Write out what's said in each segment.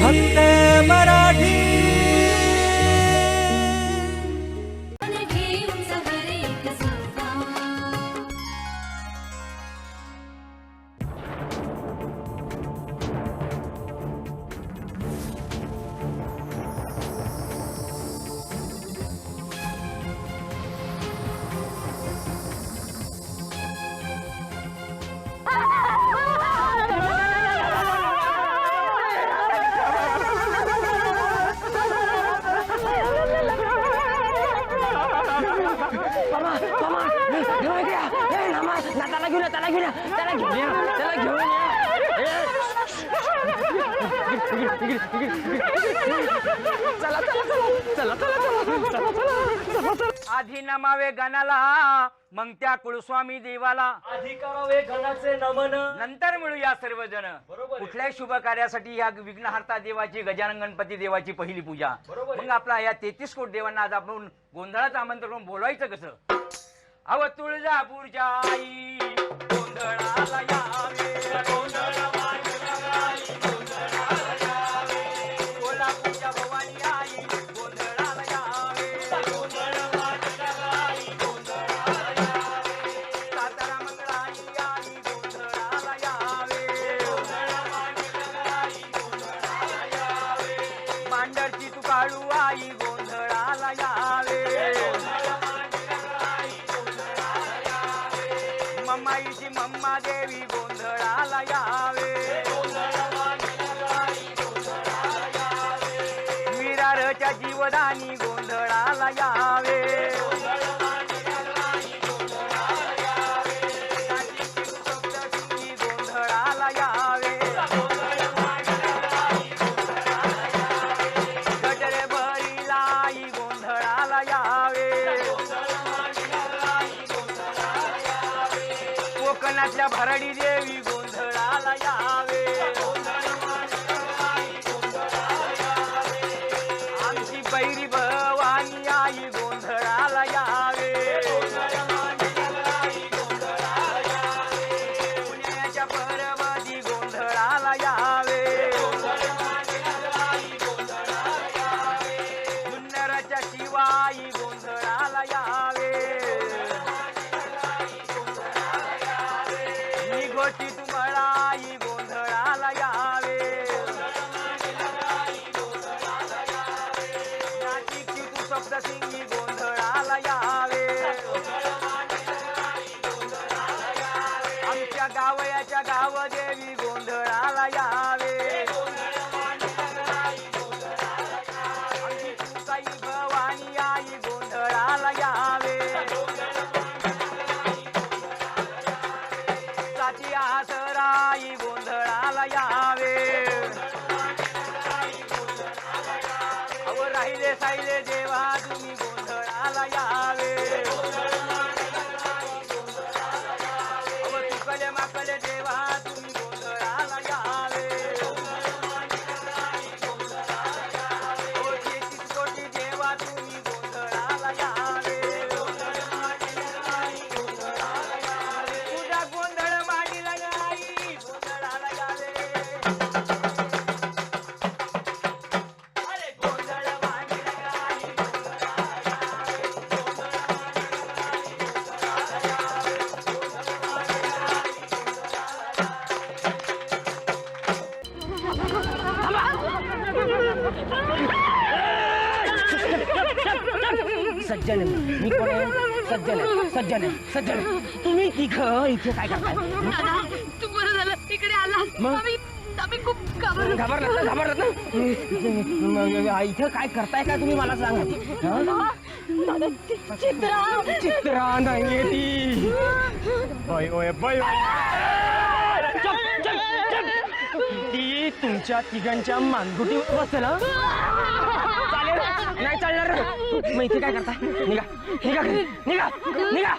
भक्ते मरा त्याला घेऊन या त्याला घेऊन या त्याला घेऊन या त्याला घेऊन चला चला चला चला चला चला चला चला आधी नमावे गणाला मग त्या कुळस्वामी देवाला आधी करावे घनाचे नमन नंतर मिळूया सर्वजण कुठल्याही शुभ कार्यासाठी या विघ्नहर्ता देवाची गजानन गणपती देवाची पहिली पूजा मग आपला या तेहतीस कोट देवांना आज आपण गोंधळाचं आमंत्रण करून बोलवायचं कसं अव तुळजापूरच्या आई आई गोंधळाला यावे. मम्माईची मम्मा देवी गोंधळाला यावे. विरारच्या जीवदानी गोंधळाला यावे. गोंधळाला यावे. कोकणातल्या भरडी देवी गोंधळाला यावे. आमची बैरी भवानी आई गोंधळाला यावे. पुण्याच्या परवादी गोंधळाला यावे. जुन्नरच्या शिवाई गावयाच्या गावदेवी गोंधळाला यावे. तुकाई भवानी आई गोंधळाला यावे. साची आसराई गोंधळाला यावे. अव राहिले साहिले देवा तुम्ही गोंधळाला यावे. सज्जन आहे. मी. कोण आहे? सज्जन आहे. सज्जन आहे. सज्जन आहे. तुम्ही इथं इथे काय करताय? दादा तू बरं झालं. इकडे आलास मग? आम्ही आम्ही खूप घाबरलो. घाबरलात ना? घाबरलात ना? मग इथं काय करताय का तुम्ही? मला सांगा. हं? दादा ती चित्रा. चित्रा नाहीये ती. ती तुमच्या तिघांच्या मानगुटी बसेल हं? चालेल. नाही चालणार. मग इथे काय करता? निघा. निघा घरी. निघा. निघा.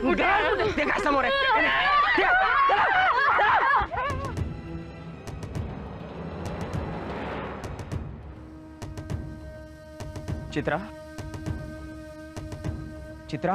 कुठे ते काय समोर आहे? निघा. चला, चला. चित्रा? चित्रा?